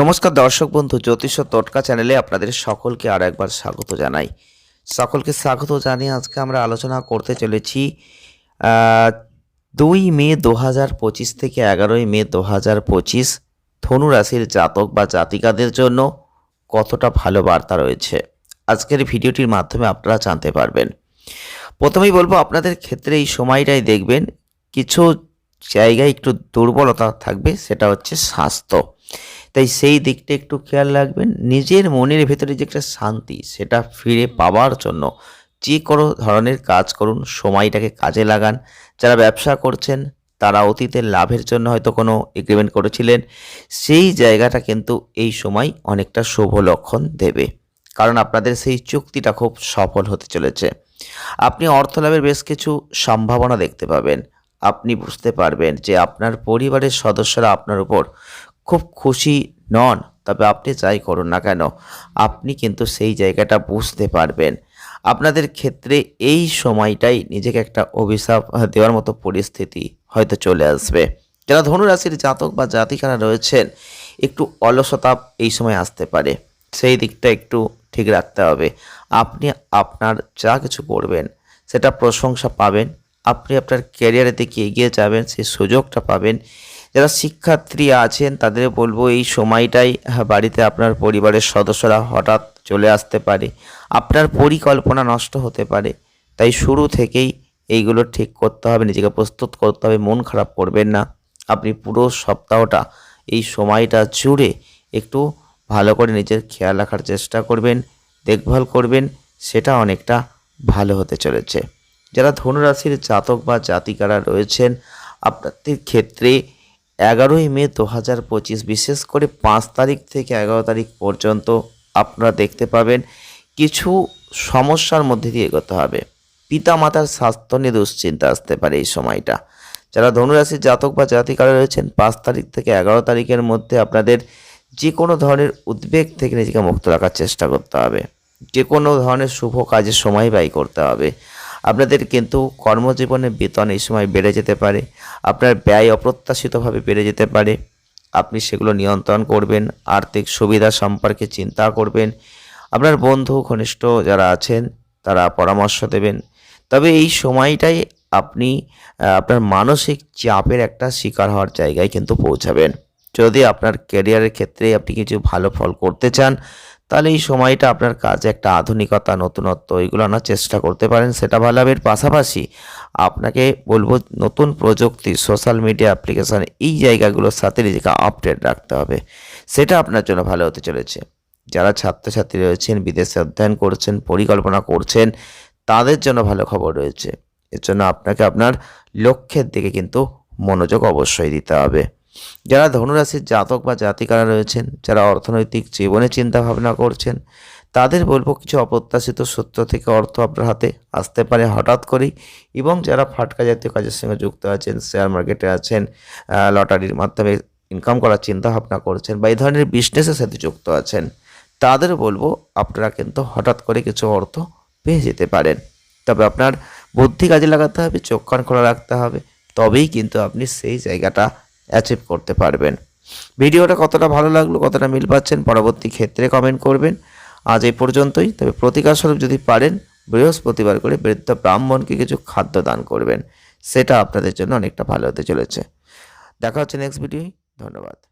নমস্কার দর্শক বন্ধু, জ্যোতিষ তটকা চ্যানেলে আপনাদের সকলকে আর একবার স্বাগত জানাই। সকলকে স্বাগত জানিয়ে আজকে আমরা আলোচনা করতে চলেছি দুই মে দু হাজার পঁচিশ থেকে এগারোই মে দু হাজার পঁচিশ ধনু রাশির জাতক বা জাতিকাদের জন্য কতটা ভালো বার্তা রয়েছে। আজকের ভিডিওটির মাধ্যমে আপনারা জানতে পারবেন। প্রথমেই বলব, আপনাদের ক্ষেত্রে এই সময়টাই দেখবেন, কিছু জায়গায় একটু দুর্বলতা থাকবে, সেটা হচ্ছে স্বাস্থ্য। তাই সেই দিকটা একটু খেয়াল রাখবেন। নিজের মনের ভেতরে যে একটা শান্তি, সেটা ফিরে পাওয়ার জন্য যে কোনো ধরনের কাজ করুন, সময়টাকে কাজে লাগান। যারা ব্যবসা করছেন, তারা অতীতের লাভের জন্য হয়তো কোনো এগ্রিমেন্ট করেছিলেন। সেই জায়গাটা কিন্তু এই সময় অনেকটা শুভ লক্ষণ দেবে। কারণ আপনাদের সেই চুক্তিটা খুব সফল হতে চলেছে। আপনি অর্থ লাভের বেশ কিছু সম্ভাবনা দেখতে পাবেন। আপনি বুঝতে পারবেন যে আপনার পরিবারের সদস্যরা আপনার উপর খুব খুশি নন, তবে আপনি যাই করুন না কেন, আপনি কিন্তু সেই জায়গাটা বুঝতে পারবেন। আপনাদের ক্ষেত্রে এই সময়টাই নিজেকে একটা অভিশাপ দেওয়ার মতো পরিস্থিতি হয়তো চলে আসবে। যারা ধনুরাশির জাতক বা জাতিকারা রয়েছেন, একটু অলসতা এই সময় আসতে পারে। সেই দিকটা একটু ঠিক রাখতে হবে। আপনি আপনার যা কিছু করবেন, সেটা প্রশংসা পাবেন। আপনি আপনার ক্যারিয়ারের দিকে এগিয়ে যাবেন, সেই সুযোগটা পাবেন। যারা শিক্ষার্থী আছেন, তাদের বলব এই সময়টাই বাড়িতে আপনার পরিবারের সদস্যরা হঠাৎ চলে আসতে পারে। আপনার পরিকল্পনা নষ্ট হতে পারে। তাই শুরু থেকেই এইগুলো ঠিক করতে হবে, নিজেকে প্রস্তুত করতে হবে, মন খারাপ করবেন না। আপনি পুরো সপ্তাহটা এই সময়টা জুড়ে একটু ভালো করে নিজের খেয়াল রাখার চেষ্টা করবেন, দেখভাল করবেন, সেটা অনেকটা ভালো হতে চলেছে। যারা ধনুরাশির জাতক বা জাতিকারা রয়েছেন, আপনাদের ক্ষেত্রে এগারোই মে দু হাজার পঁচিশ, বিশেষ করে পাঁচ তারিখ থেকে এগারো তারিখ পর্যন্ত আপনারা দেখতে পাবেন কিছু সমস্যার মধ্যে দিয়ে এগোতে হবে। পিতামাতার স্বাস্থ্য নিয়ে দুশ্চিন্তা আসতে পারে এই সময়টা। যারা ধনুরাশির জাতক বা জাতিকারা রয়েছেন, পাঁচ তারিখ থেকে এগারো তারিখের মধ্যে আপনাদের যে কোনো ধরনের উদ্বেগ থেকে নিজেকে মুক্ত রাখার চেষ্টা করতে হবে। যে কোনো ধরনের শুভ কাজে সময় ব্যয় করতে হবে। আপনাদের কিন্তু কর্মজীবনে বেতন এই সময় বেড়ে যেতে পারে। আপনার ব্যয় অপ্রত্যাশিতভাবে বেড়ে যেতে পারে। আপনি সেগুলো নিয়ন্ত্রণ করবেন, আর্থিক সুবিধা সম্পর্কে চিন্তা করবেন। আপনার বন্ধু, ঘনিষ্ঠ যারা আছেন, তারা পরামর্শ দেবেন। তবে এই সময়টাই আপনি আপনার মানসিক চাপের একটা শিকার হওয়ার জায়গায় কিন্তু পৌঁছাবেন। যদি আপনার ক্যারিয়ারের ক্ষেত্রে আপনি কিছু ভালো ফল করতে চান তাহলে এই সময়টা আপনার কাজে একটা আধুনিকতা, নতুনত্ব, এগুলো আনার চেষ্টা করতে পারেন, সেটা ভালো হবে। পাশাপাশি আপনাকে বলব, নতুন প্রযুক্তি সোশ্যাল মিডিয়া অ্যাপ্লিকেশান এই জায়গাগুলোর সাথে নিজেকে আপডেট রাখতে হবে। সেটা আপনার জন্য ভালো হতে চলেছে। যারা ছাত্রছাত্রী রয়েছেন, বিদেশে অধ্যয়ন করছেন, পরিকল্পনা করছেন, তাদের জন্য ভালো খবর রয়েছে। এর জন্য আপনাকে আপনার লক্ষ্যের দিকে কিন্তু মনোযোগ অবশ্যই দিতে হবে। যারা ধনুরাশির জাতক বা জাতিকারা রয়েছেন, যারা অর্থনৈতিক জীবনে চিন্তা ভাবনা করছেন, তাদের বলব কিছু অপ্রত্যাশিত সূত্র থেকে অর্থ আপনার হাতে আসতে পারে হঠাৎ করেই এবং যারা ফাটকা জাতীয় কাজের সঙ্গে যুক্ত আছেন শেয়ার মার্কেটে আছেন লটারির মাধ্যমে ইনকাম করার চিন্তা ভাবনা করছেন বা এই ধরনের বিজনেসের সাথে যুক্ত আছেন, তাদের বলব আপনারা কিন্তু হঠাৎ করে কিছু অর্থ পেয়ে যেতে পারেন। তবে আপনার বুদ্ধি কাজে লাগাতে হবে, চোখ কান খোলা রাখতে হবে, তবেই কিন্তু আপনি সেই জায়গাটা অ্যাচিভ করতে পারবেন। ভিডিওটা কতটা ভালো লাগল, কতটা মিল পাচ্ছেন, পরবর্তী ক্ষেত্রে কমেন্ট করবেন। আজ এই পর্যন্তই। তবে প্রতিকারস্বরূপ যদি পারেন, বৃহস্পতিবার করে বৃদ্ধ ব্রাহ্মণকে কিছু খাদ্য দান করবেন। সেটা আপনাদের জন্য অনেকটা ভালো হতে চলেছে। দেখা হচ্ছে নেক্সট ভিডিও ধন্যবাদ।